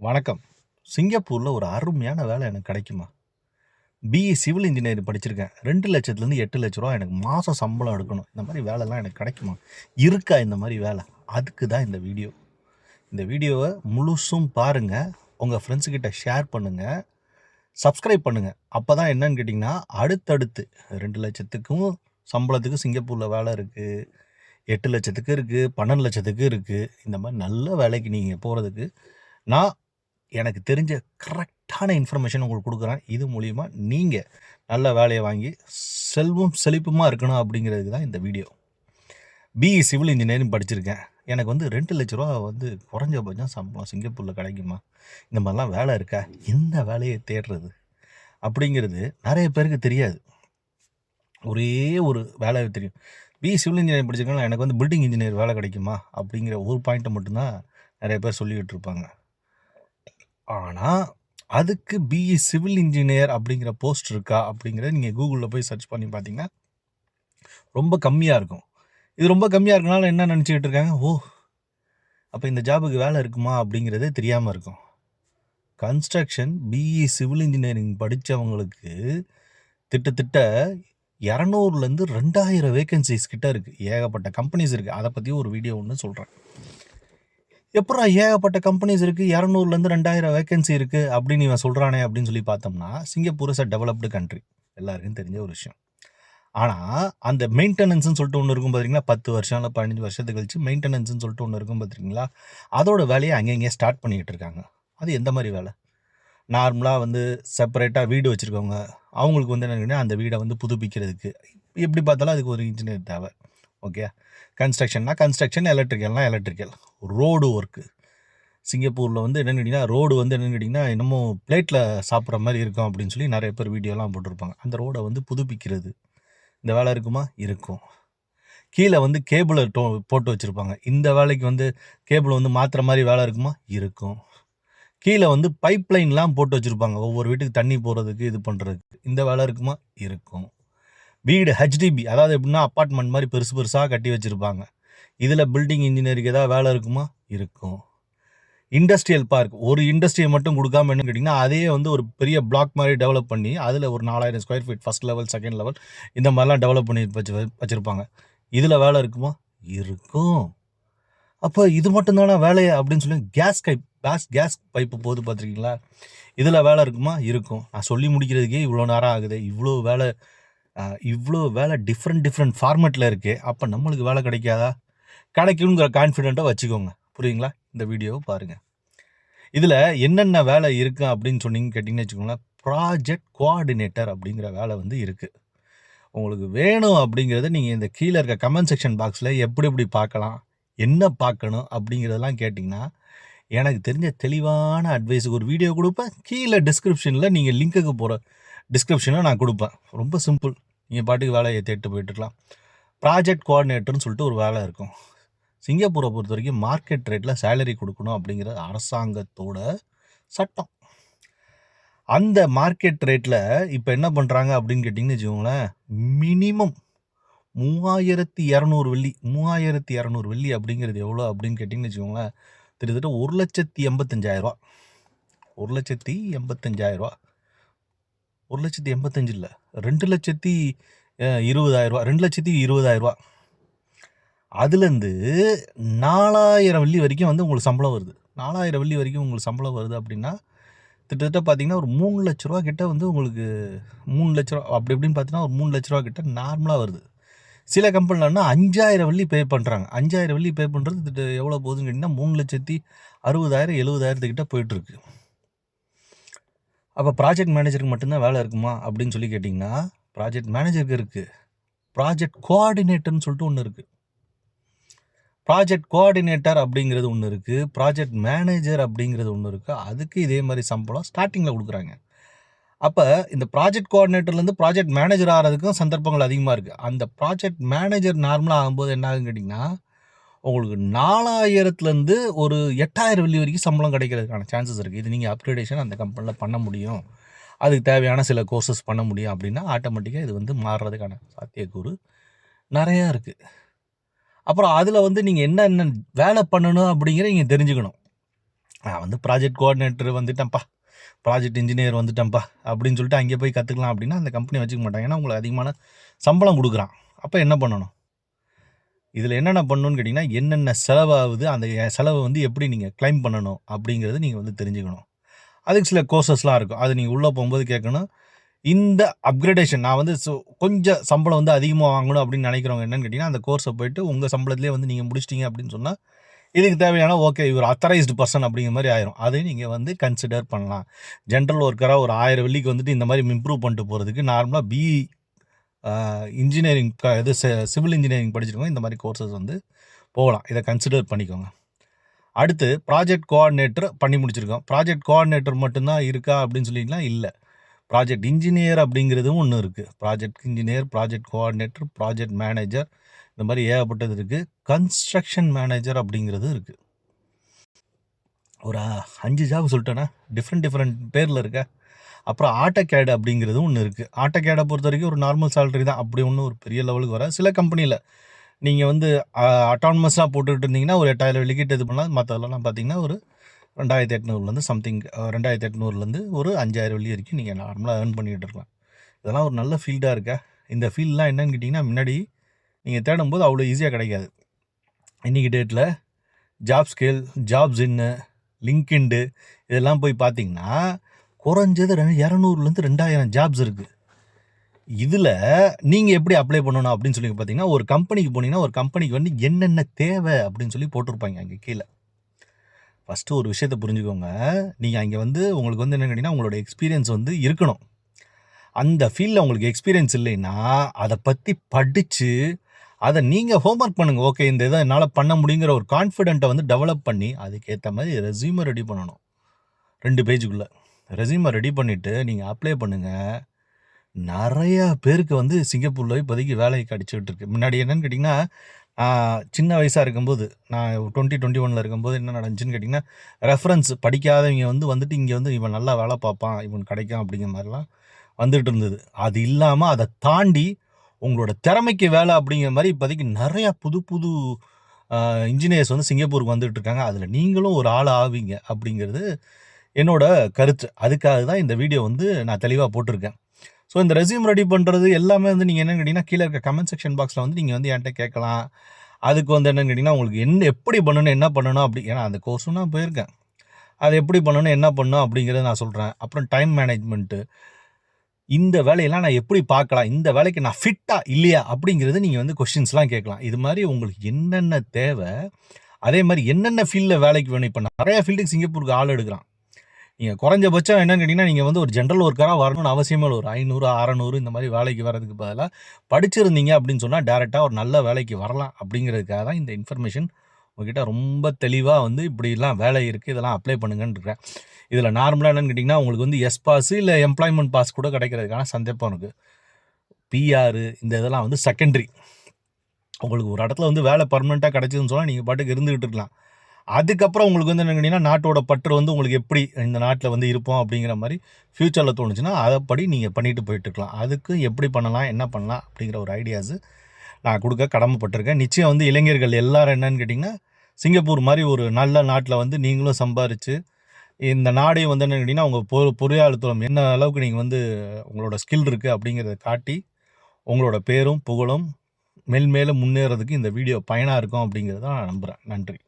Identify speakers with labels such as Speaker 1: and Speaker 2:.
Speaker 1: வணக்கம். சிங்கப்பூரில் ஒரு அருமையான வேலை எனக்கு கிடைக்குமா? பிஇ சிவில் இன்ஜினியரிங் படிச்சிருக்கேன். ரெண்டு லட்சத்துலேருந்து எட்டு லட்ச ரூபா எனக்கு மாதம் சம்பளம் எடுக்கணும். இந்த மாதிரி வேலைலாம் எனக்கு கிடைக்குமா? இருக்கா இந்த மாதிரி வேலை? அதுக்கு தான் இந்த வீடியோ. இந்த வீடியோவை முழுசும் பாருங்கள் உங்கள் ஃப்ரெண்ட்ஸுக்கிட்ட ஷேர் பண்ணுங்கள் சப்ஸ்கிரைப் பண்ணுங்கள் அப்போ தான் என்னன்னு கேட்டிங்கன்னா அடுத்தடுத்து ரெண்டு லட்சத்துக்கும் சம்பளத்துக்கு சிங்கப்பூரில் வேலை இருக்குது எட்டு லட்சத்துக்கு இருக்குது பன்னெண்டு லட்சத்துக்கு இருக்குது இந்த மாதிரி நல்ல வேலைக்கு நீங்கள் போகிறதுக்கு நான் எனக்கு தெரிஞ்ச கரெக்டான இன்ஃபர்மேஷன் உங்களுக்கு கொடுக்குறேன். இது மூலிமா நீங்கள் நல்ல வேலையை வாங்கி செல்வம் செழிப்புமாக இருக்கணும் அப்படிங்கிறதுக்கு தான் இந்த வீடியோ பிஇ சிவில் இன்ஜினியரிங் படிச்சிருக்கேன். எனக்கு வந்து ரெண்டு லட்ச ரூபா வந்து குறைஞ்சபட்சம் சம்பளம். சிங்கப்பூரில் கிடைக்குமா? இந்த மாதிரிலாம் வேலை இருக்கா? எந்த வேலையை தேடுறது? அப்படிங்கிறது நிறைய பேருக்கு தெரியாது. ஒரே ஒரு வேலை தெரியும். பி சிவில் இன்ஜினியரிங் படிச்சிருக்கேன் எனக்கு வந்து பில்டிங் இன்ஜினியர் வேலை கிடைக்குமா? அப்படிங்கிற ஒரு பாயிண்ட்டை மட்டும்தான் நிறைய பேர் சொல்லிக்கிட்டு இருப்பாங்க. ஆனால் அதுக்கு பிஇ சிவில் இன்ஜினியர் அப்படிங்கிற போஸ்ட் இருக்கா அப்படிங்கிறத நீங்கள் கூகுளில் போய் சர்ச் பண்ணி பார்த்தீங்கன்னா ரொம்ப கம்மியாக இருக்கும். இது ரொம்ப கம்மியாக இருக்கனால என்ன நினச்சிக்கிட்டு இருக்காங்க? ஓ அப்போ இந்த ஜாபுக்கு வேலை இருக்குமா அப்படிங்கிறதே தெரியாமல் இருக்கும். கன்ஸ்ட்ரக்ஷன் பிஇ சிவில் இன்ஜினியரிங் படித்தவங்களுக்கு திட்டத்திட்ட இரநூறுலேருந்து ரெண்டாயிரம் வேகன்சிஸ் கிட்ட இருக்குது ஏகப்பட்ட கம்பெனிஸ் இருக்குது அதை பற்றி ஒரு வீடியோ ஒன்று சொல்கிறேன் எப்படா ஏகப்பட்ட கம்பெனிஸ் இருக்குது இரநூறுலேருந்து ரெண்டாயிரம் வேகன்சி இருக்குது அப்படின்னு இவன் சொல்கிறானே அப்படின்னு சொல்லி பார்த்தோம்னா Singapore is a developed country எல்லாருக்கும் தெரிஞ்ச ஒரு விஷயம். ஆனால் அந்த மெயின்டெனன்ஸ்னு சொல்லிட்டு ஒன்று இருக்கும் பார்த்தீங்கன்னா பத்து வருஷம் இல்லை பதினஞ்சு வருஷத்துக்கு கழிச்சு மெயின்டெனன்ஸ்னு சொல்லிட்டு ஒன்று இருக்கும் பார்த்தீங்களா அதோட வேலையை அங்கங்கே ஸ்டார்ட் பண்ணிக்கிட்டு இருக்காங்க. அது எந்த மாதிரி வேலை? நார்மலாக வந்து செப்பரேட்டாக வீடு வச்சுருக்கவங்க அவங்களுக்கு வந்து என்ன அந்த வீடை வந்து புதுப்பிக்கிறதுக்கு. எப்படி பார்த்தாலும் அதுக்கு ஒரு இன்ஜினியர் தேவை. ஓகே கன்ஸ்ட்ரக்ஷன்னா கன்ஸ்ட்ரக்ஷன் எலக்ட்ரிக்கல்னால் எலக்ட்ரிக்கல் ரோடு ஒர்க்கு சிங்கப்பூரில் வந்து என்னென்னு கேட்டிங்கன்னா ரோடு வந்து என்னென்னு கேட்டிங்கன்னா என்னமோ பிளேட்டில் சாப்பிட்ற மாதிரி இருக்கும் அப்படின்னு சொல்லி நிறைய பேர் வீடியோலாம் போட்டிருப்பாங்க. அந்த ரோடை வந்து புதுப்பிக்கிறது. இந்த வேலை இருக்குமா? இருக்கும். கீழே வந்து கேபிளை டோ போட்டு வச்சுருப்பாங்க. இந்த வேலைக்கு வந்து கேபிள் வந்து மாற்றுற மாதிரி வேலை இருக்குமா? இருக்கும். கீழே வந்து பைப் லைன்லாம் போட்டு வச்சுருப்பாங்க. ஒவ்வொரு வீட்டுக்கு தண்ணி போகிறதுக்கு இது பண்ணுறதுக்கு இந்த வேலை இருக்குமா? இருக்கும். வீடு ஹெச்டிபி அதாவது எப்படின்னா அப்பார்ட்மெண்ட் மாதிரி பெருசு பெருசாக கட்டி வச்சுருப்பாங்க. இதில் பில்டிங் இன்ஜினியருக்கு ஏதாவது வேலை இருக்குமா? இருக்கும். இண்டஸ்ட்ரியல் பார்க் ஒரு இண்டஸ்ட்ரியை மட்டும் கொடுக்காம என்ன கேட்டிங்கன்னா அதே வந்து ஒரு பெரிய பிளாக் மாதிரி டெவலப் பண்ணி அதில் ஒரு நாலாயிரம் square feet first level second level இந்த மாதிரிலாம் டெவலப் பண்ணி வச்சு வச்சுருப்பாங்க. இதில் வேலை இருக்குமா? இருக்கும். அப்போ இது மட்டும்தானா வேலையை அப்படின்னு சொல்லி கேஸ் கைப் கேஸ் கேஸ் பைப்பு போது பார்த்துருக்கீங்களா? இதில் வேலை இருக்குமா? இருக்கும். நான் சொல்லி முடிக்கிறதுக்கே இவ்வளோ நேரம் ஆகுது. இவ்வளோ வேலை இவ்வளோ வேலை டிஃப்ரெண்ட் டிஃப்ரெண்ட் ஃபார்மேட்டில் இருக்குது அப்போ நம்மளுக்கு வேலை கிடைக்காதா? கிடைக்குங்கிற கான்ஃபிடெண்ட்டாக வச்சுக்கோங்க. புரியுங்களா? இந்த வீடியோவை பாருங்கள் இதில் என்னென்ன வேலை இருக்குது அப்படின்னு சொன்னீங்கன்னு கேட்டிங்கன்னு வச்சுக்கோங்களேன் ப்ராஜெக்ட் கோஆர்டினேட்டர் அப்படிங்கிற வேலை வந்து இருக்குது உங்களுக்கு வேணும் அப்படிங்கிறத நீங்கள் இந்த கீழே இருக்க கமெண்ட் செக்ஷன் பாக்ஸில் எப்படி எப்படி பார்க்கலாம் என்ன பார்க்கணும் அப்படிங்கிறதெல்லாம் கேட்டிங்கன்னா எனக்கு தெரிஞ்ச தெளிவான அட்வைஸுக்கு ஒரு வீடியோ கொடுப்பேன். கீழே டிஸ்கிரிப்ஷனில் நீங்கள் லிங்க்குக்கு போகிற டிஸ்கிரிப்ஷனை நான் கொடுப்பேன். ரொம்ப சிம்பிள் நீங்கள் பாட்டுக்கு வேலையை தேட்டு போயிட்டுருக்கலாம் ப்ராஜெக்ட் கோஆர்டினேட்டர்னு சொல்லிட்டு ஒரு வேலை இருக்கும். சிங்கப்பூரை பொறுத்த வரைக்கும் மார்க்கெட் ரேட்டில் சேலரி கொடுக்கணும் அப்படிங்கிறது அரசாங்கத்தோட சட்டம். அந்த மார்க்கெட் ரேட்டில் இப்போ என்ன பண்ணுறாங்க அப்படின்னு கேட்டிங்கன்னு வச்சுக்கோங்களேன் மினிமம் மூவாயிரத்தி இரநூறு வெள்ளி மூவாயிரத்தி இரநூறு வெள்ளி அப்படிங்கிறது எவ்வளோ அப்படின்னு கேட்டிங்கன்னு வச்சுக்கோங்களேன் கிட்டத்தட்ட ஒரு லட்சத்தி எண்பத்தஞ்சாயிரரூவா ஒரு லட்சத்தி எண்பத்தஞ்சாயிரரூவா ஒரு லட்சத்தி எண்பத்தஞ்சு இல்லை. ரெண்டு லட்சத்தி இருபதாயிரரூவா ரெண்டு லட்சத்தி இருபதாயிரரூவா அதுலேருந்து நாலாயிரம் வெள்ளி வரைக்கும் வந்து உங்களுக்கு சம்பளம் வருது. நாலாயிரம் வெள்ளி வரைக்கும் உங்களுக்கு சம்பளம் வருது அப்படின்னா கிட்டத்தட்ட பார்த்தீங்கன்னா ஒரு மூணு லட்ச ரூபா கிட்ட வந்து உங்களுக்கு மூணு லட்ச ரூபா அப்படி இப்படின்னு பார்த்தீங்கன்னா ஒரு மூணு லட்ச ரூபா கிட்ட நார்மலாக வருது. சில கம்பெனிலன்னா அஞ்சாயிரம் வெள்ளி பே பண்ணுறாங்க அஞ்சாயிரம் வெள்ளி பே பண்ணுறது எவ்வளோ போகுதுன்னு கேட்டிங்கன்னா மூணு லட்சத்தி அறுபதாயிரம் எழுபதாயிரத்துக்கிட்ட போயிட்டுருக்கு அப்போ ப்ராஜெக்ட் மேனேஜருக்கு மட்டும்தான் வேலை இருக்குமா அப்படின்னு சொல்லி கேட்டிங்கன்னா ப்ராஜெக்ட் மேனேஜருக்கு இருக்குது ப்ராஜெக்ட் கோஆர்டினேட்டர்னு சொல்லிட்டு ஒன்று இருக்குது ப்ராஜெக்ட் கோஆர்டினேட்டர் அப்படிங்கிறது ஒன்று இருக்குது ப்ராஜெக்ட் மேனேஜர் அப்படிங்கிறது ஒன்று இருக்குது அதுக்கு இதே மாதிரி சம்பளம் ஸ்டார்டிங்கில் கொடுக்குறாங்க. அப்போ இந்த ப்ராஜெக்ட் கோஆர்டினேட்டர்லேருந்து ப்ராஜெக்ட் மேனேஜர் ஆகிறதுக்கும் சந்தர்ப்பங்கள் அதிகமாக இருக்குது அந்த ப்ராஜெக்ட் மேனேஜர் நார்மலாக ஆகும்போது என்ன ஆகுன்னு கேட்டிங்கன்னா உங்களுக்கு நாலாயிரத்துலேருந்து ஒரு எட்டாயிரம் வெள்ளி வரைக்கும் சம்பளம் கிடைக்கிறதுக்கான சான்சஸ் இருக்குது இது நீங்கள் அப்கிரேடேஷன் அந்த கம்பெனியில் பண்ண முடியும். அதுக்கு தேவையான சில கோர்சஸ் பண்ண முடியும் அப்படின்னா ஆட்டோமேட்டிக்காக இது வந்து மாறுறதுக்கான சாத்தியக்கூறு நிறையா இருக்குது அப்புறம் அதில் வந்து நீங்கள் என்னென்ன வேலை பண்ணணும் அப்படிங்கிற நீங்கள் தெரிஞ்சுக்கணும். நான் வந்து ப்ராஜெக்ட் கோஆர்டினேட்டர் வந்துட்டேன்ப்பா. ப்ராஜெக்ட் இன்ஜினியர் வந்துட்டேன்ப்பா அப்படின்னு சொல்லிட்டு அங்கே போய் கற்றுக்கலாம் அப்படின்னா அந்த கம்பெனி வச்சுக்க மாட்டாங்க. ஏன்னா உங்களுக்கு அதிகமான சம்பளம் கொடுக்குறான். அப்போ என்ன பண்ணணும்? இதில் என்னென்ன பண்ணணும்னு கேட்டிங்கன்னா என்னென்ன செலவாகுது அந்த செலவை வந்து எப்படி நீங்கள் க்ளைம் பண்ணணும் அப்படிங்கிறது நீங்கள் வந்து தெரிஞ்சுக்கணும். அதுக்கு சில கோர்சஸ்லாம் இருக்கும். அது நீங்கள் உள்ளே போகும்போது கேட்கணும். இந்த அப்கிரேடேஷன் நான் வந்து ஸோ கொஞ்சம் சம்பளம் வந்து அதிகமாக வாங்கணும் அப்படின்னு நினைக்கிறவங்க என்னென்னு கேட்டிங்கன்னா அந்த கோர்ஸை போயிட்டு உங்கள் சம்பளத்திலே வந்து நீங்கள் முடிச்சிட்டிங்க அப்படின்னு சொன்னால் இதுக்கு தேவையான ஓகே இவர் அத்தரைஸ்டு பர்சன் அப்படிங்கிற மாதிரி ஆயிரும். அதையும் நீங்கள் வந்து கன்சிடர் பண்ணலாம். ஜென்ரல் ஒர்க்கராக ஒரு ஆயிரம் வெள்ளிக்கு வந்துட்டு இந்த மாதிரி இம்ப்ரூவ் பண்ணிட்டு போகிறதுக்கு நார்மலாக பிஇ இன்ஜினியரிங் இது சிவில் இன்ஜினியரிங் படிச்சிருக்கோம் இந்த மாதிரி கோர்சஸ் வந்து போகலாம். இதை கன்சிடர் பண்ணிக்கோங்க. அடுத்து ப்ராஜெக்ட் கோஆர்டினேட்டர் பண்ணி முடிச்சிருக்கோம். ப்ராஜெக்ட் கோஆர்டினேட்டர் மட்டும்தான் இருக்கா அப்படின்னு சொல்லிங்கன்னா இல்லை. ப்ராஜெக்ட் இன்ஜினியர் அப்படிங்கிறதும் ஒன்று இருக்குது project engineer project coordinator project manager இந்த மாதிரி ஏகப்பட்டது இருக்குது கன்ஸ்ட்ரக்ஷன் மேனேஜர் அப்படிங்கிறது இருக்குது ஒரு அஞ்சு ஜாப் சொல்லிட்டேன்னா டிஃப்ரெண்ட் டிஃப்ரெண்ட் பேரில் இருக்க. அப்புறம் ஆட்டோகேட் அப்படிங்கிறது ஒன்று இருக்குது ஆட்டோகேடை பொறுத்த வரைக்கும் ஒரு நார்மல் சேலரி தான். அப்படி ஒன்றும் ஒரு பெரிய லெவலுக்கு வர சில கம்பெனியில் நீங்கள் வந்து அட்டானமஸாக போட்டுக்கிட்டு இருந்தீங்கன்னா ஒரு எட்டாயிரம் வெளிக்கிட்டு இது பண்ணலாம். மற்றதெல்லாம் பார்த்தீங்கன்னா ஒரு ரெண்டாயிரத்தி எட்நூறுலேருந்து சம்திங் ரெண்டாயிரத்தி எட்நூறுலேருந்து ஒரு அஞ்சாயிரம் வெள்ளி வரைக்கும் நீங்கள் நார்மலாக ஏர்ன் பண்ணிகிட்டு இருக்கலாம். இதெல்லாம் ஒரு நல்ல ஃபீல்டாக இருக்கா? இந்த ஃபீல்டெலாம் என்னன்னு கேட்டிங்கன்னா முன்னாடி நீங்கள் தேடும்போது அவ்வளோ ஈஸியாக கிடைக்காது. இன்றைக்கி டேட்டில் ஜாப் ஸ்கேல் ஜாப்ஸ் இன்னு லிங்க்இண்டு இதெல்லாம் போய் பார்த்தீங்கன்னா குறைஞ்சது ரெ இரநூறுலேருந்து ரெண்டாயிரம் ஜாப்ஸ் இருக்குது இதில் நீங்கள் எப்படி அப்ளை பண்ணணும் அப்படின்னு சொல்லி பார்த்தீங்கன்னா ஒரு கம்பெனிக்கு போனீங்கன்னா ஒரு கம்பெனிக்கு வந்து என்னென்ன தேவை அப்படின்னு சொல்லி போட்டிருப்பாங்க அங்கே கீழே. ஃபஸ்ட்டு ஒரு விஷயத்தை புரிஞ்சுக்கோங்க. நீங்கள் அங்கே வந்து உங்களுக்கு வந்து என்ன கேட்டிங்கன்னா உங்களோட எக்ஸ்பீரியன்ஸ் வந்து இருக்கணும். அந்த ஃபீல்டில் உங்களுக்கு எக்ஸ்பீரியன்ஸ் இல்லைன்னா அதை பற்றி படித்து அதை நீங்கள் ஹோம்ஒர்க் பண்ணுங்கள் ஓகே இந்த இதை என்னால் பண்ண முடியுங்கிற ஒரு கான்ஃபிடென்ட்டை வந்து டெவலப் பண்ணி அதுக்கேற்ற மாதிரி ரெஸ்யூமை ரெடி பண்ணணும். ரெண்டு பேஜுக்குள்ளே ரெசியூமை ரெடி பண்ணிவிட்டு நீங்கள் அப்ளை பண்ணுங்கள் நிறையா பேருக்கு வந்து சிங்கப்பூரில் இப்போதைக்கு வேலை கிடச்சிக்கிட்டு இருக்கு முன்னாடி என்னென்னு கேட்டிங்கன்னா சின்ன வயசாக இருக்கும்போது நான் டுவெண்ட்டி டுவெண்ட்டி ஒனில் இருக்கும்போது என்ன நடந்துச்சுன்னு கேட்டிங்கன்னா ரெஃபரன்ஸ் படிக்காதவங்க வந்து வந்துட்டு இங்கே வந்து இவன் நல்லா வேலை பார்ப்பான் இவன் கிடைக்கும் அப்படிங்கிற மாதிரிலாம் வந்துட்டு இருந்தது. அது இல்லாமல் அதை தாண்டி உங்களோட திறமைக்கு வேலை அப்படிங்கிற மாதிரி இப்போதைக்கு நிறையா புது புது இன்ஜினியர்ஸ் வந்து சிங்கப்பூருக்கு வந்துட்டு இருக்காங்க. அதில் நீங்களும் ஒரு ஆள் ஆவீங்க அப்படிங்கிறது என்னோட கருத்து. அதுக்காக தான் இந்த வீடியோ வந்து நான் தெளிவாக போட்டிருக்கேன். ஸோ இந்த ரெஸ்யூம் ரெடி பண்ணுறது எல்லாமே வந்து நீங்கள் என்னென்னு கேட்டிங்கன்னா கீழே இருக்க கமெண்ட் செக்ஷன் பாக்ஸில் வந்து நீங்கள் வந்து என்கிட்ட கேட்கலாம். அதுக்கு வந்து என்னன்னு கேட்டிங்கன்னா உங்களுக்கு என்ன எப்படி பண்ணணும் என்ன பண்ணணும் அப்படி ஏன்னா அந்த கோர்ஸும் நான் போயிருக்கேன். அதை எப்படி பண்ணணும் என்ன பண்ணணும் அப்படிங்கிறத நான் சொல்கிறேன் அப்புறம் டைம் மேனேஜ்மெண்ட்டு இந்த வேலையெல்லாம் நான் எப்படி பார்க்கலாம்? இந்த வேலைக்கு நான் ஃபிட்டாக இல்லையா? அப்படிங்கிறது நீங்கள் வந்து கொஷின்ஸ்லாம் கேட்கலாம். இது மாதிரி உங்களுக்கு என்னென்ன தேவை? அதே மாதிரி என்னென்ன ஃபீல்டில் வேலைக்கு வேணும்? இப்போ நிறையா ஃபீல்டுக்கு சிங்கப்பூருக்கு ஆள் எடுக்கிறான். நீங்கள் குறைஞ்சபட்சம் என்னன்னு கேட்டிங்கன்னா நீங்கள் வந்து ஒரு ஜென்ரல் ஒர்க்கராக வரணும்னு அவசியமே இல்லை. ஒரு ஐநூறு அறநூறு இந்த மாதிரி வேலைக்கு வர்றதுக்கு பதிலாக படிச்சிருந்தீங்க அப்படின்னு சொன்னால் டேரெக்டாக ஒரு நல்ல வேலைக்கு வரலாம் அப்படிங்கிறதுக்காக தான் இந்த இன்ஃபர்மேஷன் உங்ககிட்ட ரொம்ப தெளிவாக வந்து இப்படிலாம் வேலை இருக்குது இதெல்லாம் அப்ளை பண்ணுங்கன்னு இதில் நார்மலாக என்னென்னு கேட்டிங்கன்னா உங்களுக்கு வந்து எஸ் பாஸ் இல்லை எம்ப்ளாய்மெண்ட் பாஸ் கூட கிடைக்கிறதுக்கான சந்தேகம் இருக்குது பிஆர் இந்த இதெல்லாம் வந்து செகண்டரி உங்களுக்கு ஒரு இடத்துல வந்து வேலை பர்மனெண்ட்டாக கிடச்சிதுன்னு சொன்னால் நீங்கள் பாட்டுக்கு இருந்துகிட்டு இருக்கலாம். அதுக்கப்புறம் உங்களுக்கு வந்து என்ன கேட்டிங்கன்னா நாட்டோட பற்று வந்து உங்களுக்கு எப்படி இந்த நாட்டில் வந்து இருப்போம் அப்படிங்கிற மாதிரி ஃப்யூச்சரில் தோணுச்சுன்னா அதைப்படி நீங்கள் பண்ணிட்டு போயிட்டுருக்கலாம். அதுக்கு எப்படி பண்ணலாம் என்ன பண்ணலாம் அப்படிங்கிற ஒரு ஐடியாஸு நான் கொடுக்க கடமைப்பட்டிருக்கேன். நிச்சயம் வந்து இளைஞர்கள் எல்லாரும் என்னன்னு கேட்டிங்கன்னா சிங்கப்பூர் மாதிரி ஒரு நல்ல நாட்டில் வந்து நீங்களும் சம்பாரித்து இந்த நாடையும் வந்து என்ன கேட்டிங்கன்னா உங்கள் பொ பொறியாளத்துவம் என்ன அளவுக்கு நீங்கள் வந்து உங்களோட ஸ்கில் இருக்குது அப்படிங்கிறத காட்டி உங்களோட பேரும் புகழும் மெல்மேலும் முன்னேறதுக்கு இந்த வீடியோ பயனாக இருக்கும் அப்படிங்கிறத நான் நம்புகிறேன் நன்றி.